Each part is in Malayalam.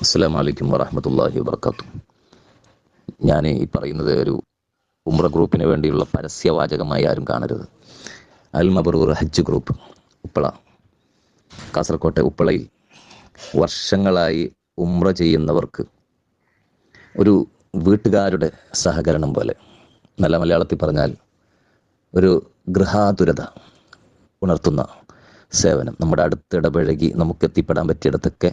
അസ്സാം വലൈക്കും വറഹമത്തല്ലാഹി വാബർക്കാത്തു ഞാൻ ഈ പറയുന്നത് ഒരു ഉമ്ര ഗ്രൂപ്പിന് വേണ്ടിയുള്ള പരസ്യവാചകമായി ആരും കാണരുത്. അൽ മബറൂർ ഹജ്ജ് ഗ്രൂപ്പ് ഉപ്പള. കാസർകോട്ടെ ഉപ്പളയിൽ വർഷങ്ങളായി ഉമ്ര ചെയ്യുന്നവർക്ക് ഒരു വീട്ടുകാരുടെ സഹകരണം പോലെ നല്ല മലയാളത്തിൽ പറഞ്ഞാൽ ഒരു ഗൃഹാതുരത ഉണർത്തുന്ന സേവനം. നമ്മുടെ അടുത്ത് ഇടപഴകി നമുക്ക് എത്തിപ്പെടാൻ പറ്റിയിടത്തൊക്കെ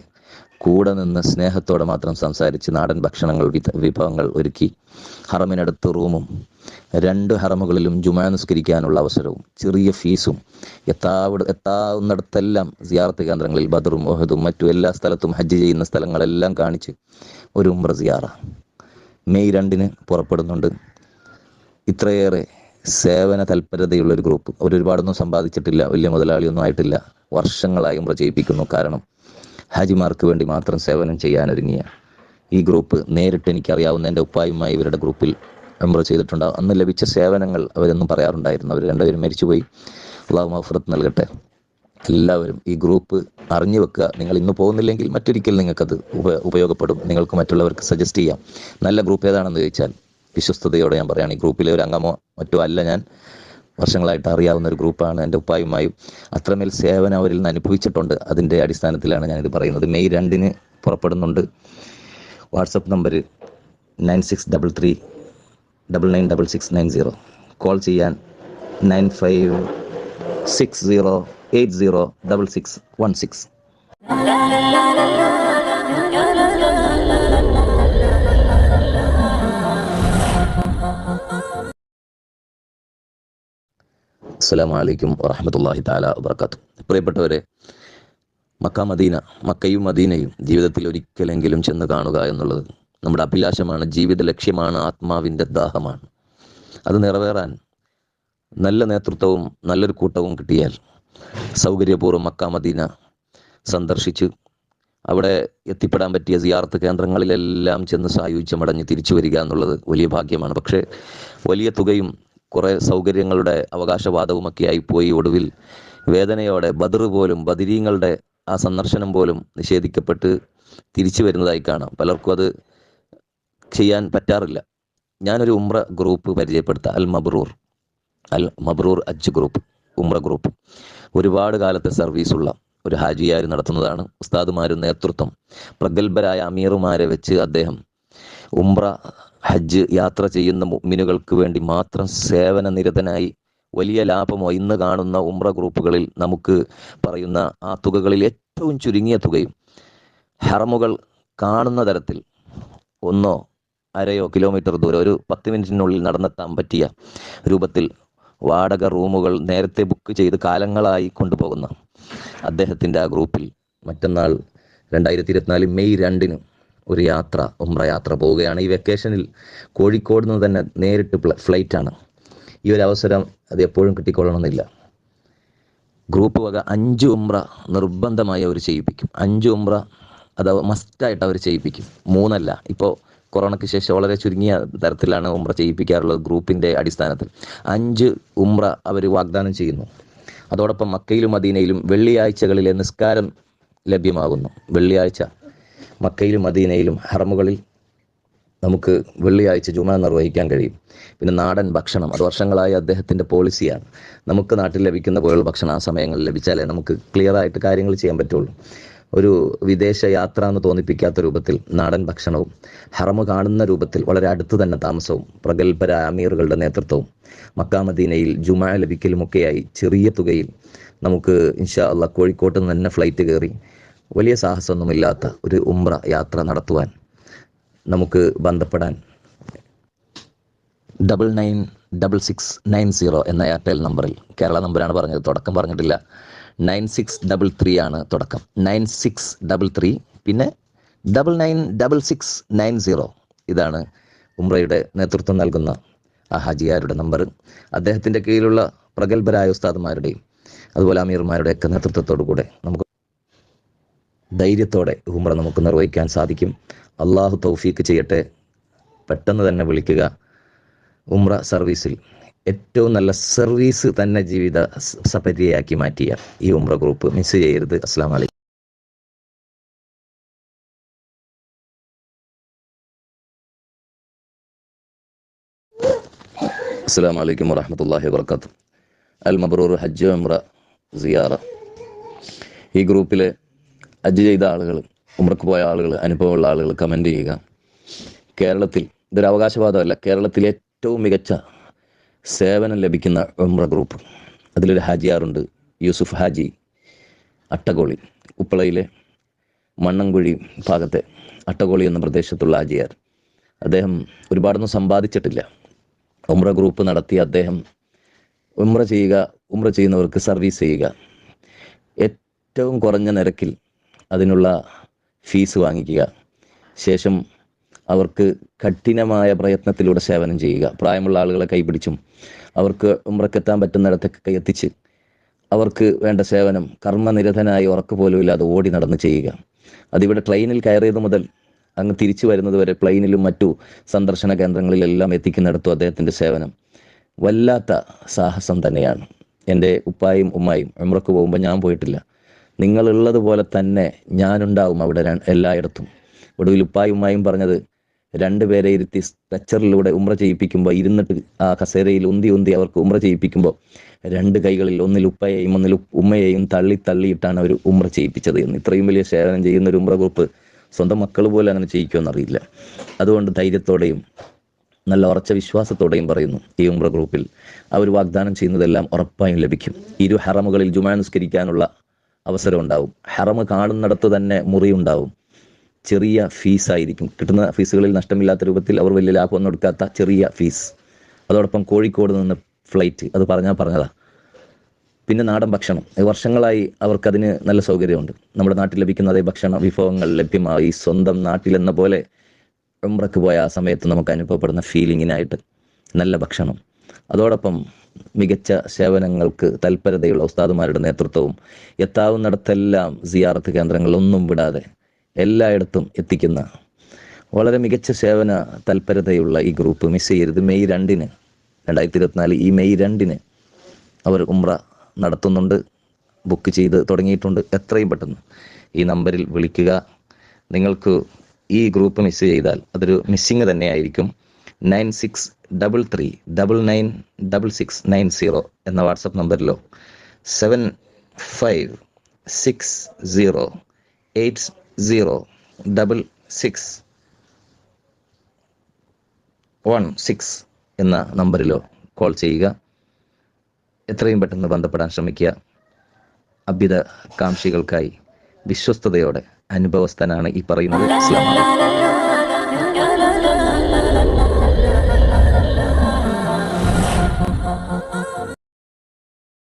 കൂടെ നിന്ന് സ്നേഹത്തോടെ മാത്രം സംസാരിച്ച് നാടൻ ഭക്ഷണങ്ങൾ വിഭവങ്ങൾ ഒരുക്കി ഹറമിനടുത്ത് റൂമും രണ്ട് ഹറമുകളിലും ജുമാ നിസ്കരിക്കാനുള്ള അവസരവും ചെറിയ ഫീസും എത്താവിടെ എത്താവുന്നിടത്തെല്ലാം സിയാറത്ത് കേന്ദ്രങ്ങളിൽ ബദറും ഒഹദും മറ്റു എല്ലാ സ്ഥലത്തും ഹജ്ജ് ചെയ്യുന്ന സ്ഥലങ്ങളെല്ലാം കാണിച്ച് ഒരു ഉംറ സിയാറ. മെയ് രണ്ടിന് പുറപ്പെടുന്നുണ്ട്. ഇത്രയേറെ സേവന തൽപരതയുള്ള ഒരു ഗ്രൂപ്പ്. അവർ ഒരുപാടൊന്നും സമ്പാദിച്ചിട്ടില്ല. വലിയ മുതലാളിയൊന്നും ആയിട്ടില്ല. വർഷങ്ങളായും പ്രചയിപ്പിക്കുന്നു കാരണം ഹാജിമാർക്ക് വേണ്ടി മാത്രം സേവനം ചെയ്യാനൊരുങ്ങിയ ഈ ഗ്രൂപ്പ് നേരിട്ട് എനിക്കറിയാവുന്ന എന്റെ ഉപ്പായുമായി ഇവരുടെ ഗ്രൂപ്പിൽ മെമ്പർ ചെയ്തിട്ടുണ്ടാവും. അന്ന് ലഭിച്ച സേവനങ്ങൾ അവരെന്നും പറയാറുണ്ടായിരുന്നു അവർ രണ്ടുപേരും മരിച്ചുപോയി. അള്ളാഹു മഫറത്ത് നൽകട്ടെ. എല്ലാവരും ഈ ഗ്രൂപ്പ് അറിഞ്ഞു വെക്കുക. നിങ്ങൾ ഇന്ന് പോകുന്നില്ലെങ്കിൽ മറ്റൊരിക്കൽ നിങ്ങൾക്കത് ഉപ ഉപയോഗപ്പെടും. നിങ്ങൾക്ക് മറ്റുള്ളവർക്ക് സജസ്റ്റ് ചെയ്യാം. നല്ല ഗ്രൂപ്പ് ഏതാണെന്ന് ചോദിച്ചാൽ വിശ്വസ്തയോടെ ഞാൻ പറയുകയാണ് ഈ ഗ്രൂപ്പിലെ ഒരു അംഗമോ മറ്റോ അല്ല ഞാൻ. വർഷങ്ങളായിട്ട് അറിയാവുന്ന ഒരു ഗ്രൂപ്പാണ് എന്റെ ഉപ്പായുമായും. അത്രമേൽ സേവനം അവരിൽ നിന്ന് അനുഭവിച്ചിട്ടുണ്ട്. അതിന്റെ അടിസ്ഥാനത്തിലാണ് ഞാനിത് പറയുന്നത്. മെയ് രണ്ടിന് പുറപ്പെടുന്നുണ്ട്. WhatsApp number nine six double three double nine double six nine zero. Call ചെയ്യാൻ nine five six zero eight zero double six one six. അസ്സാം വലൈക്കും വറഹമത്തല്ലാഹി താല വർക്കാത്തു പ്രിയപ്പെട്ടവരെ മക്ക മദീന മക്കയും മദീനയും ജീവിതത്തിൽ ഒരിക്കലെങ്കിലും ചെന്ന് കാണുക എന്നുള്ളത് നമ്മുടെ അഭിലാഷമാണ് ജീവിത ലക്ഷ്യമാണ് ആത്മാവിന്റെ ദാഹമാണ്. അത് നിറവേറാൻ നല്ല നേതൃത്വവും നല്ലൊരു കൂട്ടവും കിട്ടിയാൽ സൗകര്യപൂർവം മക്ക മദീന സന്ദർശിച്ച് അവിടെ എത്തിപ്പെടാൻ പറ്റിയ സിയാർത്ത് കേന്ദ്രങ്ങളിലെല്ലാം ചെന്ന് സായുജ്യമടഞ്ഞ് തിരിച്ചു വരിക എന്നുള്ളത് വലിയ ഭാഗ്യമാണ്. പക്ഷേ വലിയ തുകയും കുറേ സൗകര്യങ്ങളുടെ അവകാശവാദവുമൊക്കെയായി പോയി ഒടുവിൽ വേദനയോടെ ബദർ പോലും ബദരീങ്ങളുടെ ആ സന്ദർശനം പോലും നിഷേധിക്കപ്പെട്ട് തിരിച്ചു വരുന്നതായി കാണാം. പലർക്കും അത് ചെയ്യാൻ പറ്റാറില്ല. ഞാനൊരു ഉമ്ര ഗ്രൂപ്പ് പരിചയപ്പെടുത്താം. അൽ മബ്രൂർ. അൽ മബ്രൂർ അജ് ഗ്രൂപ്പ് ഉമ്ര ഗ്രൂപ്പ്. ഒരുപാട് കാലത്തെ സർവീസുള്ള ഒരു ഹാജിയാർ നടത്തുന്നതാണ്. ഉസ്താദുമാരും നേതൃത്വം. പ്രഗത്ഭരായ അമീറുമാരെ വെച്ച് അദ്ദേഹം ഉംറ ഹജ്ജ് യാത്ര ചെയ്യുന്ന മുഅ്മിനുകൾക്ക് വേണ്ടി മാത്രം സേവന നിരതനായി വലിയ ലാഭമോ ഇന്ന് കാണുന്ന ഉംറ ഗ്രൂപ്പുകളിൽ നമുക്ക് പറയുന്ന ആ തുകകളിൽ ഏറ്റവും ചുരുങ്ങിയ തുകയും ഹറമുകൾ കാണുന്ന തരത്തിൽ ഒന്നോ അരയോ കിലോമീറ്റർ ദൂരം ഒരു പത്ത് മിനിറ്റിനുള്ളിൽ നടന്നെത്താൻ പറ്റിയ രൂപത്തിൽ വാടക റൂമുകൾ നേരത്തെ ബുക്ക് ചെയ്ത് കാലങ്ങളായി കൊണ്ടുപോകുന്ന അദ്ദേഹത്തിന്റെ ആ ഗ്രൂപ്പിൽ മറ്റന്നാൾ രണ്ടായിരത്തി ഇരുപത്തിനാല് മെയ് രണ്ടിന് ഒരു യാത്ര ഉമ്ര യാത്ര പോവുകയാണ്. ഈ വെക്കേഷനിൽ കോഴിക്കോട് നിന്ന് തന്നെ നേരിട്ട് ഫ്ലൈറ്റാണ് ഈ ഒരു അവസരം അത് എപ്പോഴും കിട്ടിക്കൊള്ളണമെന്നില്ല. ഗ്രൂപ്പ് വക അഞ്ച് ഉമ്ര നിർബന്ധമായി അവർ ചെയ്യിപ്പിക്കും. അഞ്ച് ഉമ്ര അത് മസ്റ്റായിട്ട് അവർ ചെയ്യിപ്പിക്കും. മൂന്നല്ല ഇപ്പോൾ കൊറോണയ്ക്ക് ശേഷം വളരെ ചുരുങ്ങിയ തരത്തിലാണ് ഉമ്ര ചെയ്യിപ്പിക്കാറുള്ളത് ഗ്രൂപ്പിന്റെ അടിസ്ഥാനത്തിൽ. അഞ്ച് ഉമ്ര അവർ വാഗ്ദാനം ചെയ്യുന്നു. അതോടൊപ്പം മക്കയിലും മദീനയിലും വെള്ളിയാഴ്ചകളിലെ നിസ്കാരം ലഭ്യമാകുന്നു. വെള്ളിയാഴ്ച മക്കയിലും മദീനയിലും ഹറമുകളിൽ നമുക്ക് വെള്ളിയാഴ്ച ജുമ നിർവഹിക്കാൻ കഴിയും. പിന്നെ നാടൻ ഭക്ഷണം അത് വർഷങ്ങളായി അദ്ദേഹത്തിന്റെ പോളിസിയാണ്. നമുക്ക് നാട്ടിൽ ലഭിക്കുന്ന പോലുള്ള ഭക്ഷണം ആ സമയങ്ങളിൽ ലഭിച്ചാലേ നമുക്ക് ക്ലിയർ ആയിട്ട് കാര്യങ്ങൾ ചെയ്യാൻ പറ്റുള്ളൂ. ഒരു വിദേശ യാത്ര എന്ന് തോന്നിപ്പിക്കാത്ത രൂപത്തിൽ നാടൻ ഭക്ഷണവും ഹറമ് കാണുന്ന രൂപത്തിൽ വളരെ അടുത്ത് തന്നെ താമസവും പ്രഗത്ഭരായ അമീറുകളുടെ നേതൃത്വവും മക്കാമദീനയിൽ ജുമാ ലഭിക്കലുമൊക്കെയായി ചെറിയ തുകയിൽ നമുക്ക് ഇൻഷാ അല്ല കോഴിക്കോട്ട് നിന്ന് തന്നെ ഫ്ലൈറ്റ് കയറി വലിയ സാഹസമൊന്നുമില്ലാത്ത ഒരു ഉംറ യാത്ര നടത്തുവാൻ നമുക്ക് ബന്ധപ്പെടാൻ double nine double six nine zero എന്ന എയർടെൽ നമ്പറിൽ കേരള നമ്പറാണ് പറഞ്ഞത്. തുടക്കം പറഞ്ഞിട്ടില്ല. നയൻ സിക്സ് ഡബിൾ ത്രീ ആണ് തുടക്കം. നയൻ സിക്സ് ഡബിൾ ത്രീ പിന്നെ double nine double six nine zero ഇതാണ് ഉംറയുടെ നേതൃത്വം നൽകുന്ന ആ ഹാജിയാരുടെ നമ്പർ അദ്ദേഹത്തിന്റെ കീഴിലുള്ള പ്രഗത്ഭരായ ഉസ്താദുമാരുടെയും അതുപോലെ അമീർമാരുടെയൊക്കെ നേതൃത്വത്തോടു കൂടെ നമുക്ക് ധൈര്യത്തോടെ ഉംറ നമുക്ക് നിർവഹിക്കാൻ സാധിക്കും. അള്ളാഹു തൗഫീക്ക് ചെയ്യട്ടെ. പെട്ടെന്ന് തന്നെ വിളിക്കുക. ഉമ്ര സർവീസിൽ ഏറ്റവും നല്ല സർവീസ് തന്നെ ജീവിത സപര്യയാക്കി മാറ്റിയ ഈ ഉമ്ര ഗ്രൂപ്പ് മിസ് ചെയ്യരുത്. അസ്ലാം അലൈക്കും അസ്സാം വലൈക്കും വറഹമത്തല്ലാഹി വർക്കാത്തു അൽ മബ്രൂർ ഹജ്ജ് ഉംറ സിയാറ. ഈ ഗ്രൂപ്പിലെ ഹജ്ജ് ചെയ്ത ആളുകൾ ഉമ്രക്ക് പോയ ആളുകൾ അനുഭവമുള്ള ആളുകൾ കമന്റ് ചെയ്യുക. കേരളത്തിൽ ഇതൊരു അവകാശവാദമല്ല കേരളത്തിൽ ഏറ്റവും മികച്ച സേവനം ലഭിക്കുന്ന ഉമ്ര ഗ്രൂപ്പ് അതിലൊരു ഹാജിയാറുണ്ട് യൂസുഫ് ഹാജി അട്ടകോളി ഉപ്പളയിലെ മണ്ണൻകുഴി ഭാഗത്തെ അട്ടകോളി എന്ന പ്രദേശത്തുള്ള ഹാജിയാർ. അദ്ദേഹം ഒരുപാടൊന്നും സമ്പാദിച്ചിട്ടില്ല. ഉമ്ര ഗ്രൂപ്പ് നടത്തി അദ്ദേഹം ഉമ്ര ചെയ്യുക ഉമ്ര ചെയ്യുന്നവർക്ക് സർവീസ് ചെയ്യുക. ഏറ്റവും കുറഞ്ഞ നിരക്കിൽ അതിനുള്ള ഫീസ് വാങ്ങിക്കുക. ശേഷം അവർക്ക് കഠിനമായ പ്രയത്നത്തിലൂടെ സേവനം ചെയ്യുക. പ്രായമുള്ള ആളുകളെ കൈപിടിച്ചും അവർക്ക് ഉമ്രക്കെത്താൻ പറ്റുന്നിടത്തൊക്കെ കൈയെത്തിച്ച് അവർക്ക് വേണ്ട സേവനം കർമ്മനിരതനായി ഉറക്ക് പോലും ഇല്ലാതെ ഓടി നടന്ന് ചെയ്യുക. അതിവിടെ ട്രെയിനിൽ കയറിയത് മുതൽ അങ്ങ് തിരിച്ചു വരുന്നത് വരെ പ്ലെയിനിലും മറ്റു സന്ദർശന കേന്ദ്രങ്ങളിലെല്ലാം എത്തിക്കുന്നിടത്തും അദ്ദേഹത്തിന്റെ സേവനം വല്ലാത്ത സാഹസം തന്നെയാണ്. എന്റെ ഉപ്പായും ഉമ്മായും ഉമ്രക്ക് പോകുമ്പോൾ ഞാൻ പോയിട്ടില്ല. നിങ്ങളുള്ളതുപോലെ തന്നെ ഞാനുണ്ടാവും അവിടെ എല്ലായിടത്തും. ഒടുവിൽ ഉപ്പായുമായും പറഞ്ഞത് രണ്ടുപേരെ ഇരുത്തി സ്ട്രെച്ചറിലൂടെ ഉമ്ര ചെയ്യിപ്പിക്കുമ്പോൾ ഇരുന്നിട്ട് ആ കസേരയിൽ ഉന്തി ഉന്തി അവർക്ക് ഉമ്ര ചെയ്യിപ്പിക്കുമ്പോൾ രണ്ട് കൈകളിൽ ഒന്നിൽ ഉപ്പയെയും ഒന്നിൽ ഉമ്മയെയും തള്ളി തള്ളിയിട്ടാണ് അവർ ഉമ്ര ചെയ്യിപ്പിച്ചത്. എന്ന് ഇത്രയും വലിയ സേവനം ചെയ്യുന്ന ഒരു ഉമ്ര ഗ്രൂപ്പ് സ്വന്തം മക്കൾ പോലും അങ്ങനെ ചെയ്യിക്കുമെന്നറിയില്ല അതുകൊണ്ട് ധൈര്യത്തോടെയും നല്ല ഉറച്ച വിശ്വാസത്തോടെയും പറയുന്നു ഈ ഉമ്ര ഗ്രൂപ്പിൽ. അവർ വാഗ്ദാനം ചെയ്യുന്നതെല്ലാം ഉറപ്പായും ലഭിക്കും. ഇരു ഹറമുകളിൽ ജുമാ നിസ്കരിക്കാനുള്ള അവസരം ഉണ്ടാവും ഹറമ് കാണുന്നിടത്ത് തന്നെ മുറി ഉണ്ടാവും ചെറിയ ഫീസായിരിക്കും കിട്ടുന്ന ഫീസുകളിൽ നഷ്ടമില്ലാത്ത രൂപത്തിൽ അവർ വലിയ ലാഭമൊന്നും എടുക്കാത്ത ചെറിയ ഫീസ് അതോടൊപ്പം കോഴിക്കോട് നിന്ന് ഫ്ലൈറ്റ് അത് പറഞ്ഞാൽ പറഞ്ഞതാ. പിന്നെ നാടൻ ഭക്ഷണം. വർഷങ്ങളായി അവർക്കതിന് നല്ല സൗകര്യമുണ്ട്. നമ്മുടെ നാട്ടിൽ ലഭിക്കുന്ന അതേ ഭക്ഷണ വിഭവങ്ങൾ ലഭ്യമായി. സ്വന്തം നാട്ടിലെന്ന പോലെ ഉംറക്ക് പോയ ആ സമയത്ത് നമുക്ക് അനുഭവപ്പെടുന്ന ഫീലിങ്ങിനായിട്ട് നല്ല ഭക്ഷണം. അതോടൊപ്പം മികച്ച സേവനങ്ങൾക്ക് തൽപരതയുള്ള ഉസ്താദുമാരുടെ നേതൃത്വവും എത്താവുന്നിടത്തെല്ലാം സിയാറത്ത് കേന്ദ്രങ്ങളൊന്നും വിടാതെ എല്ലായിടത്തും എത്തിക്കുന്ന വളരെ മികച്ച സേവന തൽപരതയുള്ള ഈ ഗ്രൂപ്പ് മിസ് ചെയ്യരുത്. മെയ് രണ്ടിന് രണ്ടായിരത്തി ഇരുപത്തിനാല് ഈ മെയ് രണ്ടിന് അവർ ഉംറ നടത്തുന്നുണ്ട്. ബുക്ക് ചെയ്ത് തുടങ്ങിയിട്ടുണ്ട്. എത്രയും പെട്ടെന്ന് ഈ നമ്പറിൽ വിളിക്കുക. നിങ്ങൾക്ക് ഈ ഗ്രൂപ്പ് മിസ് ചെയ്താൽ അതൊരു മിസ്സിങ് തന്നെയായിരിക്കും. Nine six double three double nine double six nine zero എന്ന WhatsApp നമ്പറിലോ seven five six zero eight zero double six one six എന്ന നമ്പറിലോ കോൾ ചെയ്യുക. എത്രയും പെട്ടെന്ന് ബന്ധപ്പെടാൻ ശ്രമിക്കുക. അഭ്യുത കാംക്ഷികൾക്കായി വിശ്വസ്തയോടെ അനുഭവസ്ഥനാണ് ഈ പറയുന്നത്. അലൈക്കും.